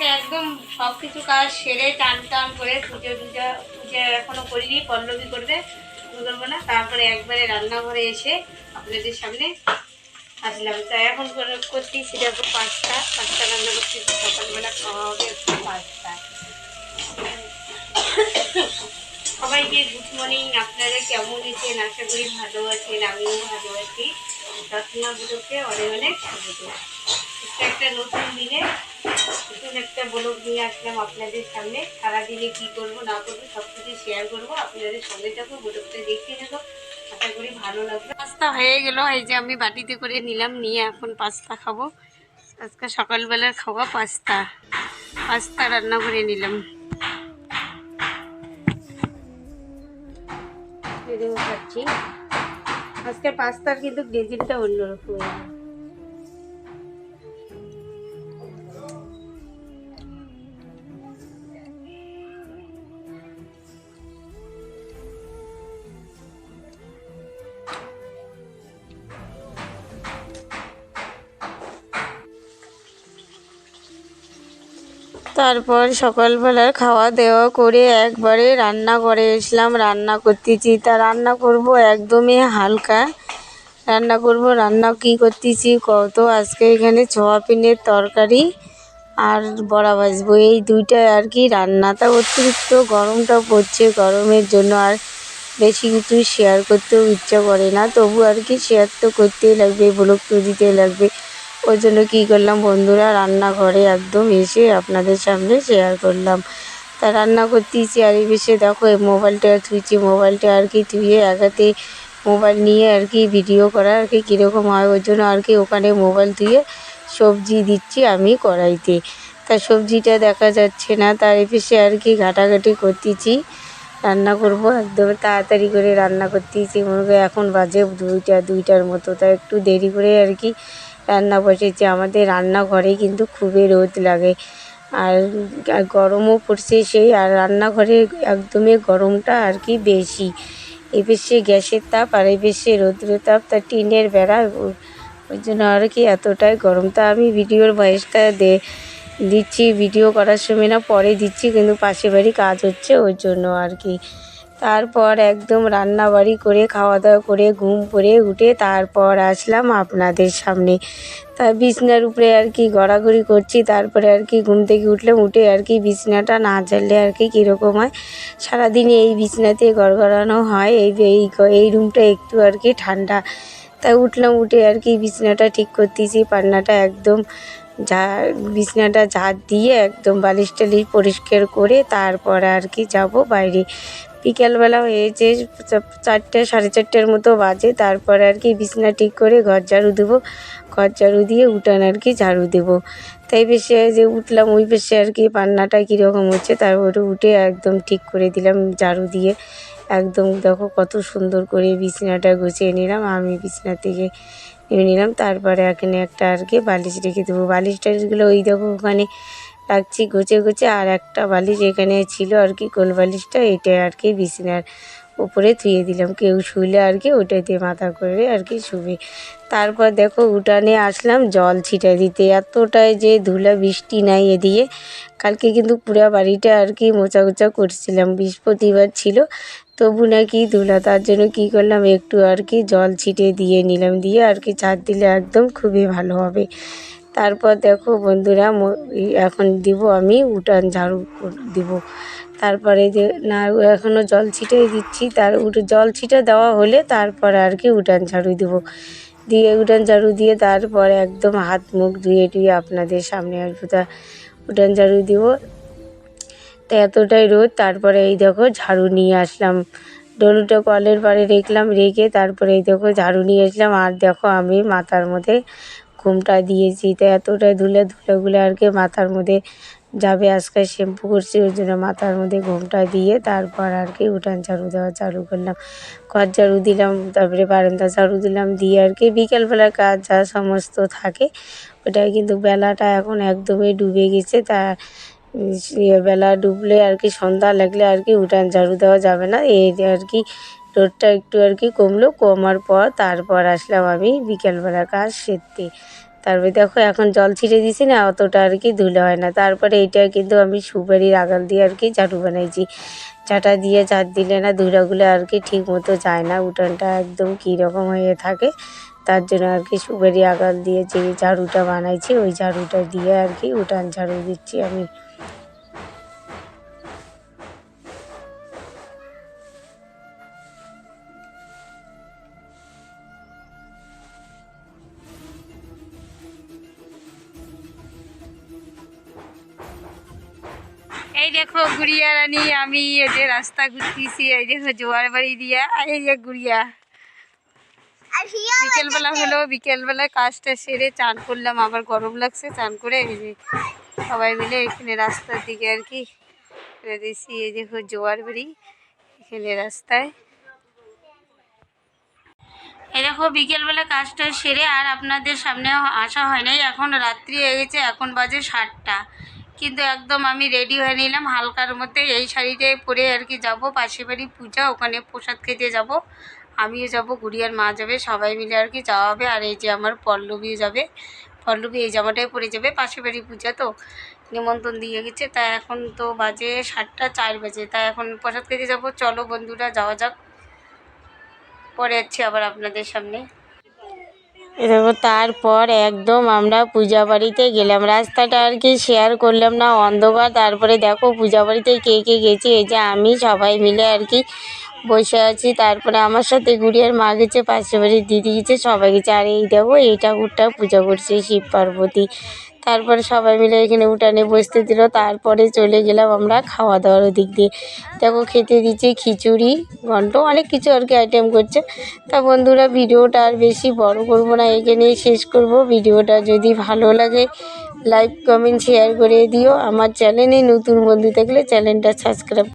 আজকে একদম সব কিছু কাজ সেরে টান টান করে পুজো টুজো, পুজো এখনও করিনি পল্লবী করবে করব না, তারপরে একবারে রান্নাঘরে এসে আপনাদের সামনে আসলাম। তা এখন করছি, সেটা পাঁচটা পাঁচটা রান্না করতেছি সকালবেলা খাওয়া হবে পাঁচটা। সবাইকে গুড মর্নিং আপনারা কেমন আছেন? আশা করি ভালো আছেন, আমিও ভালো আছি। রত্নাগুলোকে অনেক অনেক স্বাগত আজকে একটা নতুন দিনে নতুন একটা ব্লগ নিয়ে আসলাম আপনাদের সামনে। সারাদিনে কি করব না করব সব কিছু শেয়ার করব। আপনাদের সঙ্গে থাকব ব্লগটা দেখিয়ে নেব। আশা করি ভালো লাগবে। পাস্তা হয়ে গেল এই যে আমি বাটিতে করে নিলাম নিয়ে এখন পাস্তা খাব। আজকে সকালবেলার খাওয়া পাস্তা। পাস্তা রান্না করে নিলাম। খাচ্ছি। আজকে পাস্তার কিন্তু গ্রেজিনটা অন্যরকম তারপর সকালবেলার খাওয়া দাওয়া করে একবারে রান্না করে এসলাম, রান্না করতেছি। তা রান্না করব একদমই হালকা। রান্না করব, রান্না কি করতেছি কত আজকে এখানে সোয়াবিনের তরকারি আর বড়া ভাজবো। এই দুইটাই আর কি রান্না। তা অতিরিক্ত গরমটা পড়ছে গরমের জন্য আর বেশি কিছু শেয়ার করতেও ইচ্ছা করে না। তবু আর কি শেয়ার তো করতেই লাগবে ব্লগ তো দিতেই লাগবে। ওই জন্য কী করলাম বন্ধুরা? রান্নাঘরে একদম এসে আপনাদের সামনে শেয়ার করলাম। তা রান্না আর এই বেশি দেখো, এই মোবাইলটা থুইছি মোবাইলটা আর কি ধুয়ে একাতে মোবাইল নিয়ে আর কি ভিডিও করা আর কি কীরকম হয় ওই জন্য আর কি ওখানে মোবাইল ধুয়ে সবজি দিচ্ছি আমি কড়াইতে। তা সবজিটা দেখা যাচ্ছে না, তার এপিসে আর কি ঘাটাঘাটি করতেছি। রান্না করব একদম তাড়াতাড়ি করে রান্না করতেছি, মনে এখন বাজে দুইটা, দুইটার মতো, তা একটু দেরি করে আর কি রান্না বসেছি আমাদের রান্নাঘরে কিন্তু খুবই রোদ লাগে। আর গরমও পড়ছে সেই, আর রান্নাঘরে একদমই গরমটা আর কি বেশি। এ বেশি গ্যাসের তাপ আর এই বেশি রৌদ্র তাপ, তা টিনের বেড়া, ওই জন্য আর কি এতটাই গরম। তা আমি ভিডিওর ভয়েসটা দে, দিচ্ছি, ভিডিও করার সময় না, পরে দিচ্ছি, কিন্তু পাশে বাড়ি কাজ হচ্ছে ওই জন্য আর কি। তারপর একদম রান্না বাড়ি করে খাওয়া দাওয়া করে, ঘুম পড়ে উঠে তারপর আসলাম আপনাদের সামনে। তা বিছনার উপরে আর কি গড়াগড়ি করছি, তারপরে আর কি ঘুম থেকে উঠলাম, উঠে আর কি বিছনাটা না ঝাড়লে আর কি কীরকম হয়? সারাদিন এই বিছনাতে গড়গড়ানো হয়, এই এই এই রুমটা একটু আর কি ঠান্ডা। তাই উঠলাম, উঠে আর কি বিছনাটা ঠিক করতেছি, পান্নাটা একদম যা বিছনাটা ঝাড় দিয়ে একদম বালিশ টালিশ পরিষ্কার করে তারপর আর কি যাব বাইরে। বিকালবেলা হয়েছে চারটে, সাড়ে চারটের মতো বাজে, তারপরে আর কি বিছনা ঠিক করে ঘর ঝাড়ু দেবো। ঘর ঝাড়ু দিয়ে উঠান আর কি ঝাড়ু দেবো। তাই বেশি যে উঠলাম, ওই বেশি আর কি পান্নাটা কীরকম হচ্ছে, তারপরে উঠে একদম ঠিক করে দিলাম ঝাড়ু দিয়ে। একদম দেখো কত সুন্দর করে বিছানাটা গুছিয়ে নিলাম, আমি বিছানা থেকে নিলাম, তারপরে এখানে একটা আর কি বালিশ রেখে দেবো। বালিশ টালিশগুলো ওই দেখো ওখানে রাখছি গুছে গুছে, আর একটা বালিশ এখানে ছিল আর কি কোল বালিশটা এটা আর কি বিছানার উপরে থুয়ে দিলাম। কেউ শুলে আর কি ওটাতে মাথা করে আর কি শুবে। তারপর দেখো উঠানে আসলাম, জল ছিটা দিতে। এতটাই যে ধুলা বৃষ্টি নাই এদিকে। কালকে কিন্তু পুরা বাড়িটা আর কি মোচা গোচা করছিলাম। বৃহস্পতিবার ছিল, তবু নাকি ধুলা। তার জন্য কি করলাম, একটু আর কি জল ছিটে দিয়ে নিলাম। দিয়ে আর কি ছাদ দিলে একদম খুবই ভালো হবে। তারপর দেখো বন্ধুরা এখন দিব আমি উঠান ঝাড়ু দিব। তারপরে যে, না এখনও জল ছিটেই দিচ্ছি, তার উঠ- জল ছিটে দেওয়া হলে তারপরে আর কি উঠান ঝাড়ু দিব। দিয়ে উঠান ঝাড়ু দিয়ে তারপরে একদম হাত মুখ ধুয়ে টুয়ে আপনাদের সামনে আসব তা উঠান ঝাড়ু দিব। তো এতটাই রোদ, তারপরে এই দেখো ঝাড়ু নিয়ে আসলাম। ডলুটা কলের পাড়ে রেখলাম, রেখে তারপরে এই দেখো ঝাড়ু নিয়ে আসলাম। আর দেখো আমি মাথার মধ্যে ঘুমটা দিয়েছি। তো এতটাই ধুলে ধুলে ধুলেগুলো আর কি মাথার মধ্যে যাবে আজকে শ্যাম্পু করছি, ওই জন্য মাথার মধ্যে ঘুমটা দিয়ে তারপর আর কি উঠান ঝাড়ু দেওয়া চালু করলাম। ঘর ঝাড়ু দিলাম, তারপরে বারান্দা ঝাড়ু দিলাম, দিয়ে আর কি বিকেলবেলার কাজ যা সমস্ত থাকে ওটা কিন্তু বেলাটা এখন একদমই ডুবে গেছে। তা বেলা ডুবলে আর কি সন্ধ্যা লাগলে আর কি উঠান ঝাড়ু দেওয়া যাবে না, এই আর কি রোদটা একটু আর কি কমলো, কমার পর তারপর আসলাম আমি বিকেলবেলা কাজ সেরতে। তারপরে দেখো এখন জল ছিটে দিছি না, অতটা আর কি ধুলে হয় না। তারপরে এইটা কিন্তু আমি সুপারির আগাল দিয়ে আর কি ঝাড়ু বানাইছি। চাটা দিয়ে ঝাড় দিলে না ধুলাগুলো আর কি ঠিক মতো যায় না, উঠানটা একদম কীরকম হয়ে থাকে। তার জন্য আর কি সুপারি আগাল দিয়ে যে ঝাড়ুটা বানাইছি, ওই ঝাড়ুটা দিয়ে আর কি উঠান ঝাড়ু দিচ্ছি আমি। এই দেখো গুড়িয়া রানী আমি এই যে রাস্তা ঘুরতেছি এই দেখো জোয়ার বাড়ি দিয়া এই যে গুড়িয়া। বিকেলবেলা হলো বিকেলবেলায় কাজটা সেরে চান করলাম আবার গরম লাগছে চান করে এই যে সবাই মিলে এখানে রাস্তার দিকে আর কি দিছি এই দেখো জোয়ার বাড়ি এখানে রাস্তায়। এই দেখো বিকেলবেলা কাজটা সেরে আর আপনাদের সামনে আসা হয় নাই এখন রাত্রি হয়ে গেছে এখন বাজে সাতটা। কিন্তু একদম আমি রেডি হয়ে নিলাম। হালকার মধ্যে এই শাড়িটাই পরে আর কি যাব। পাশে বাড়ি পূজা, ওখানে প্রসাদ খেতে যাব। আমিও যাব, গুড়িয়ার মা যাবে, সবাই মিলে আর কি যাওয়া হবে। আর এই যে আমার পল্লবীও যাবে। পল্লবী এই জামাটাই পরে যাবে পাশে বাড়ি পূজা তো। নিমন্ত্রণ দিয়ে গেছে। তা এখন তো বাজে সাতটা চার বাজে। তা এখন প্রসাদ খেতে যাব। চলো বন্ধুরা, যাওয়া যাক। পরে যাচ্ছি আবার আপনাদের সামনে। তারপর একদম আমরা পূজা বাড়িতে গেলাম। রাস্তাটা আর কি শেয়ার করলাম না, অন্ধকার। তারপরে দেখো পূজা বাড়িতে কে কে গেছে? এই যে আমি, সবাই মিলে আর কি বসে আছি। তারপরে আমার সাথে গুড়িয়ার মা গেছে পাশে বাড়ির দিদি গেছে, সবাই গেছে। আর এই দেখো, এই ঠাকুরটা পূজা করছে শিব পার্বতী। তারপরে সবাই মিলে এখানে উঠানে বসতে দিল, তারপরে চলে গেলাম আমরা খাওয়া দাওয়ার দিক দিয়ে। দেখো খেতে দিচ্ছে খিচুড়ি, ঘন্ট, অনেক কিছু আর কি আইটেম করছে। তা বন্ধুরা, ভিডিওটা আর বেশি বড় করব না এখানেই শেষ করব। ভিডিওটা যদি ভালো লাগে লাইক কমেন্ট শেয়ার করে দিও। আমার চ্যানেলে নতুন বন্ধু থাকলে চ্যানেলটা সাবস্ক্রাইব